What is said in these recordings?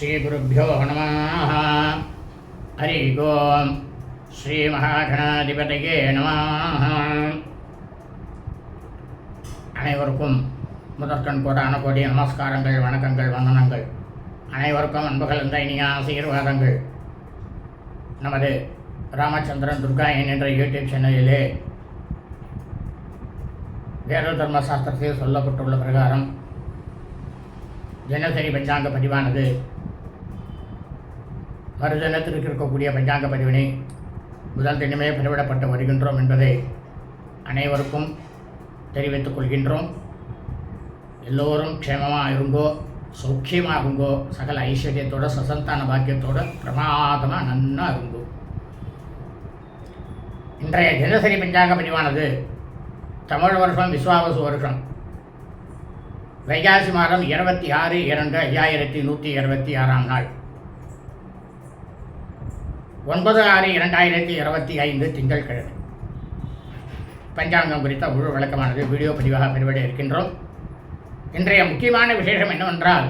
ஸ்ரீகுருப்போ நம ஹரி ஓம். ஸ்ரீமகாகணாதிபதியே நம அனைவருக்கும் முதற்கண் கோடான கோடி நமஸ்காரங்கள் வணக்கங்கள் வந்தனங்கள். அனைவருக்கும் அன்புகள் இந்த இனிய ஆசீர்வாதங்கள். நமது ராமச்சந்திரன் துர்கா என்ற யூடியூப் சேனலிலே வேத தர்ம சாஸ்திரத்தில் சொல்லப்பட்டுள்ள பிரகாரம் தினசரி பஞ்சாங்க பதிவானது. வருதனத்திற்கு இருக்கக்கூடிய பஞ்சாங்க பதிவினை முதல் தினமே பதிவிடப்பட்டு வருகின்றோம் என்பதை அனைவருக்கும் தெரிவித்துக் கொள்கின்றோம். எல்லோரும் க்ஷேமமாக இருங்கோ சௌக்கியமாக இருங்கோ சகல ஐஸ்வர்யத்தோட சசந்தான பாக்கியத்தோட பிரமாதமாக நன்னா இருங்கோ. இன்றைய தினசரி பஞ்சாங்க பதிவானது தமிழ் வருஷம் விஸ்வாவசு வருஷம். வைகாசி மாதம் இருபத்தி ஆறு இரண்டு ஐயாயிரத்தி நூற்றி இருபத்தி ஆறாம் நாள். ஒன்பது ஆறு இரண்டாயிரத்தி இருபத்தி ஐந்து திங்கட்கிழமை பஞ்சாங்கம் குறித்த முழு விளக்கமானது வீடியோ பதிவாக பெறுவிட இருக்கின்றோம். இன்றைய முக்கியமான விசேஷம் என்னவென்றால்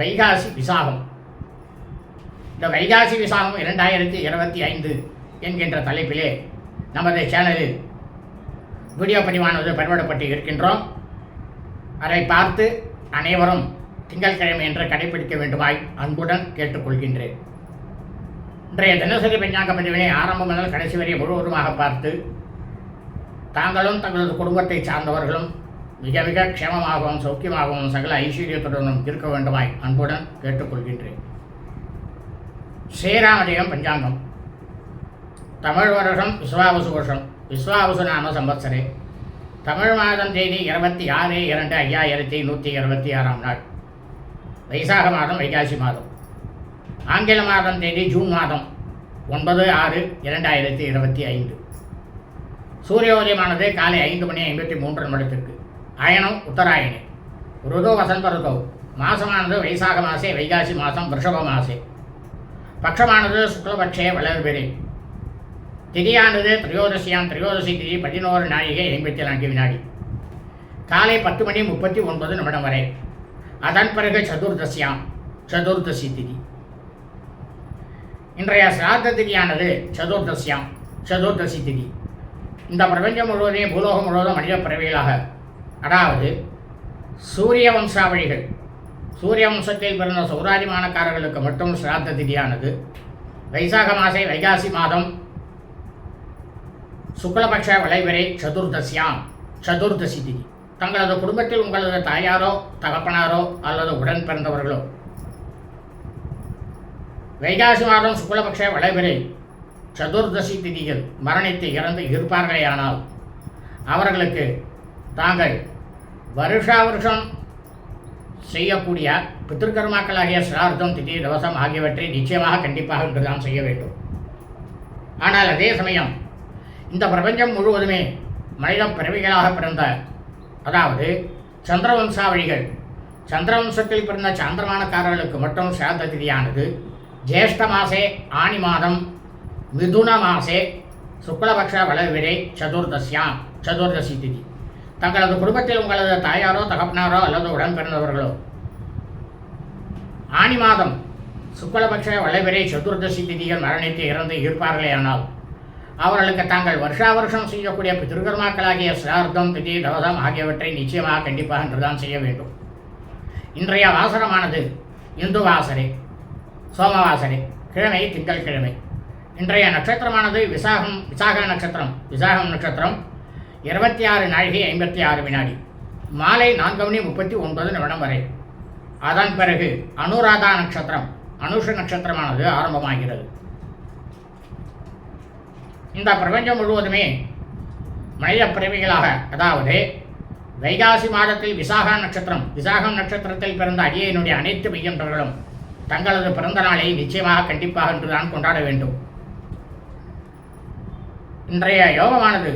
வைகாசி விசாகம். இந்த வைகாசி விசாகம் இரண்டாயிரத்தி இருபத்தி ஐந்து என்கின்ற தலைப்பிலே நமது சேனலில் வீடியோ பதிவானது பதிவிடப்பட்டு இருக்கின்றோம். அதை பார்த்து அனைவரும் திங்கட்கிழமை என்று கடைபிடிக்க வேண்டுமாய் அன்புடன் கேட்டுக்கொள்கின்றேன். இன்றைய தினசரி பஞ்சாங்க பதிவினை ஆரம்பம் முதல் கடைசி வரை முழுவதுமாக பார்த்து தாங்களும் தங்களது குடும்பத்தை சார்ந்தவர்களும் மிக மிக க்ஷேமமாகவும் சௌக்கியமாகவும் சகல ஐஸ்வர்யத்துடனும் இருக்க வேண்டுமாய் அன்புடன் கேட்டுக்கொள்கின்றேன். ஸ்ரீராமஜெயம் பஞ்சாங்கம். தமிழ் வருஷம் விஸ்வாவசு வருஷம். விஸ்வாவசு நாம சம்பத்சரே. தமிழ் மாதம் தேதி இருபத்தி ஆறு இரண்டு ஐயாயிரத்தி நூற்றி இருபத்தி ஆறாம் நாள். வைசாக மாதம் வைகாசி மாதம். ஆங்கில மாதம் தேதி ஜூன் மாதம் ஒன்பது ஆறு இரண்டாயிரத்தி இருபத்தி ஐந்து. சூரியோதயமானது காலை ஐந்து மணி ஐம்பத்தி மூன்று நிமிடத்திற்கு. அயனம் உத்தராயணி. ருதோ வசந்த ருதோ. மாசமானது வைசாக மாசே வைகாசி மாதம் ரிஷப மாசே. பட்சமானது சுக்லபட்சே வளர்பிரி திதியானது திரையோதசியாம் திரையோதசி திதி பதினோரு நாழிகை ஐம்பத்தி நான்கு வினாடி. காலை பத்து மணி முப்பத்தி ஒன்பது நிமிடம் வரை. அதன் பிறகு சதுர்தசியாம் சதுர்தசி திதி. இன்றைய சிராத்த திதியானது சதுர்தசியாம் சதுர்தசி திதி. இந்த பிரபஞ்சம் முழுவதையும் பூலோகம் முழுவதும் மனித பிறவிகளாக அதாவது சூரிய வம்சாவளிகள் சூரிய வம்சத்தில் பிறந்த சௌராதிமானக்காரர்களுக்கு மட்டும் சிராத்த திதியானது வைசாக மாசை வைகாசி மாதம் சுக்லபக்ஷ விளைவரை சதுர்தசியாம் சதுர்தசி திதி. தங்களது குடும்பத்தில் உங்களது தாயாரோ தகப்பனாரோ அல்லது உடன் பிறந்தவர்களோ வைகாசி மாதம் சுக்லபக்ஷ வளைவரை சதுர்தசி திதியில் மரணித்து இறந்து இருப்பார்களேயானால் அவர்களுக்கு தாங்கள் வருஷா வருஷம் செய்யக்கூடிய பித்திருக்கர்மாக்களாகிய சிரார்த்தம் திதி தவசம் ஆகியவற்றை நிச்சயமாக கண்டிப்பாக இன்றுதான் செய்ய வேண்டும். ஆனால் அதே சமயம் இந்த பிரபஞ்சம் முழுவதுமே மனிதம் பிறவிகளாக பிறந்த அதாவது சந்திரவம்சாவழிகள் சந்திரவம்சத்தில் பிறந்த சாந்திரமானக்காரர்களுக்கு மட்டும் சிராத்த திதியானது. ஜேஷ்ட மாசே ஆணி மாதம் மிதுன மாசே சுக்லபக்ஷ வளர்விரை சதுர்தசியாம் சதுர்தசி திதி. தங்களது குடும்பத்தில் உங்களது தாயாரோ தகப்பனாரோ அல்லது உடன் பிறந்தவர்களோ ஆணி மாதம் சுக்லபக்ஷ வளவிரை சதுர்தசி திதிகள் மரணித்து இறந்து இருப்பார்களே ஆனால் அவர்களுக்கு தாங்கள் வருஷா வருஷம் செய்யக்கூடிய பிதிருக்கர்மாக்களாகிய சிரார்த்தம் திதி தவசம் ஆகியவற்றை நிச்சயமாக கண்டிப்பாக என்றுதான் செய்ய வேண்டும். இன்றைய வாசனமானது இந்து வாசரே சோமவாசரி கிழமை திங்கட்கிழமை இன்றைய நட்சத்திரமானது விசாகம் விசாக நட்சத்திரம் விசாகம் நட்சத்திரம் இருபத்தி ஆறு நாழிகை ஐம்பத்தி ஆறு வினாடி மாலை நான்கு மணி முப்பத்தி ஒன்பது நிமிடம் வரை. அதன் பிறகு அனுராதா நட்சத்திரம் அனுஷ நட்சத்திரமானது ஆரம்பமாகிறது. இந்த பிரபஞ்சம் முழுவதுமே மனித பிறவிகளாக அதாவது வைகாசி மாதத்தில் விசாகா நட்சத்திரம் விசாகம் நட்சத்திரத்தில் பிறந்த அடியனுடைய அனைத்து மையன்றர்களும் தங்களது பிறந்த நாளை நிச்சயமாக கண்டிப்பாக இன்றுதான் கொண்டாட வேண்டும். இன்றைய யோகமானது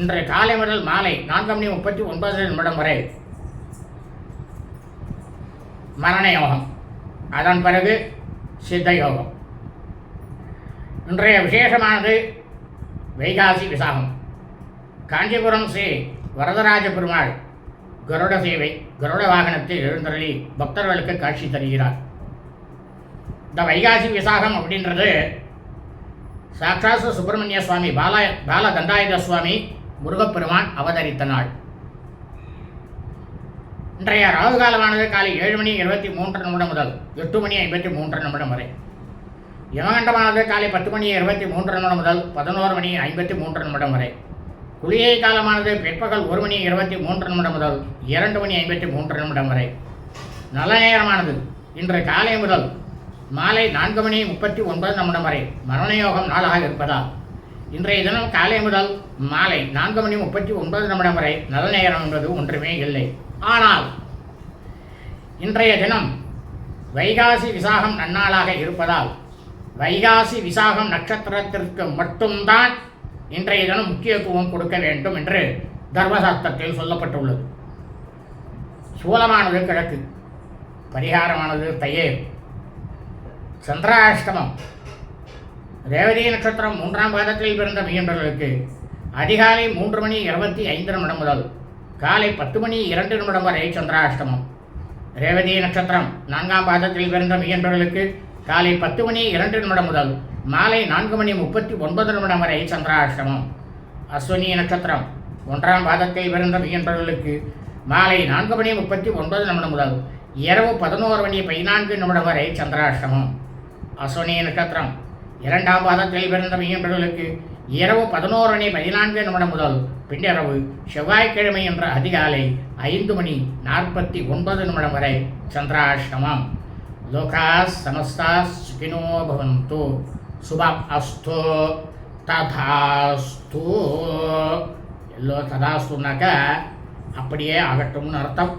இன்றைய காலை முதல் மாலை நான்கு மணி முப்பத்தி ஒன்பது நிமிடம் வரை மரண யோகம். அதன் பிறகு சித்த யோகம். இன்றைய விசேஷமானது வைகாசி விசாகம். காஞ்சிபுரம் ஸ்ரீ வரதராஜ பெருமாள் கருட சேவை கருட வாகனத்தில் எழுந்தருளி பக்தர்களுக்கு காட்சி தருகிறார். இந்த வைகாசி விசாகம் அப்படின்றது சாட்சாத் சுப்பிரமணிய சுவாமி பால பால தண்டாயுத சுவாமி முருகப்பெருமான் அவதரித்த நாள். இன்றைய ராகு காலமானது காலை ஏழு மணி இருபத்தி மூன்று நிமிடம் முதல் எட்டு மணி ஐம்பத்தி மூன்று நிமிடம் வரை. யமகண்டமானது காலை பத்து மணி இருபத்தி மூன்று நிமிடம் முதல் பதினோரு மணி ஐம்பத்தி மூன்று நிமிடம் வரை. குளிகை காலமானது பிற்பகல் ஒரு மணி இருபத்தி மூன்று நிமிடம் முதல் இரண்டு மணி ஐம்பத்தி மூன்று நிமிடம் வரை. நல்ல நேரமானது. இன்று காலை முதல் மாலை நான்கு மணி முப்பத்தி ஒன்பது நிமிடம் வரை மரணயோகம் நாளாக இருப்பதால் இன்றைய தினம் காலை முதல் மாலை நான்கு மணி முப்பத்தி ஒன்பது நிமிடம் வரை நல்ல நேரம் என்பது ஒன்றுமே இல்லை. ஆனால் இன்றைய தினம் வைகாசி விசாகம் நன்னாளாக இருப்பதால் வைகாசி விசாகம் நட்சத்திரத்திற்கு மட்டும்தான் இன்றைய தினம் முக்கியத்துவம் கொடுக்க வேண்டும் என்று தர்மசாஸ்திரத்தில் சொல்லப்பட்டுள்ளது. சூலமானது கிழக்கு பரிகாரமானது தையேர் சந்திராஷ்டமம். ரேவதி நட்சத்திரம் மூன்றாம் பாதத்தில் பிறந்த மீனவர்களுக்கு அதிகாலை மூன்று மணி இருபத்தி ஐந்து நிமிடம் முதல் காலை பத்து மணி இரண்டு நிமிடம் வரை சந்திராஷ்டமம். ரேவதி நட்சத்திரம் நான்காம் பாதத்தில் பிறந்த மீனவர்களுக்கு காலை பத்து மணி இரண்டு நிமிடம் முதல் மாலை நான்கு மணி முப்பத்தி ஒன்பது நிமிடம் வரை சந்திராஷ்டமம். அஸ்வினி நட்சத்திரம் ஒன்றாம் பாதத்தில் பிறந்த மீனவர்களுக்கு மாலை நான்கு மணி முப்பத்தி ஒன்பது நிமிடம் முதல் இரவு பதினோரு மணி பதினான்கு நிமிடம் வரை சந்திராஷ்டமம். அஸ்வினி நட்சத்திரம். இரண்டாம் பாதத்தில் பிறந்த மீனவர்களுக்கு இரவு பதினோரு மணி பதினான்கு நிமிடம் முதல் பின்னிரவு செவ்வாய்க்கிழமை என்ற அதிகாலை ஐந்து மணி நாற்பத்தி ஒன்பது நிமிடம் வரை சந்திராஷ்டமம். லோகா சமஸ்தா சுகினோ பவந்து. சுபம் அஸ்து ததாஸ்து. எல்லோ ததாஸ்துனாக்க அப்படியே ஆகட்டும்னு அர்த்தம்.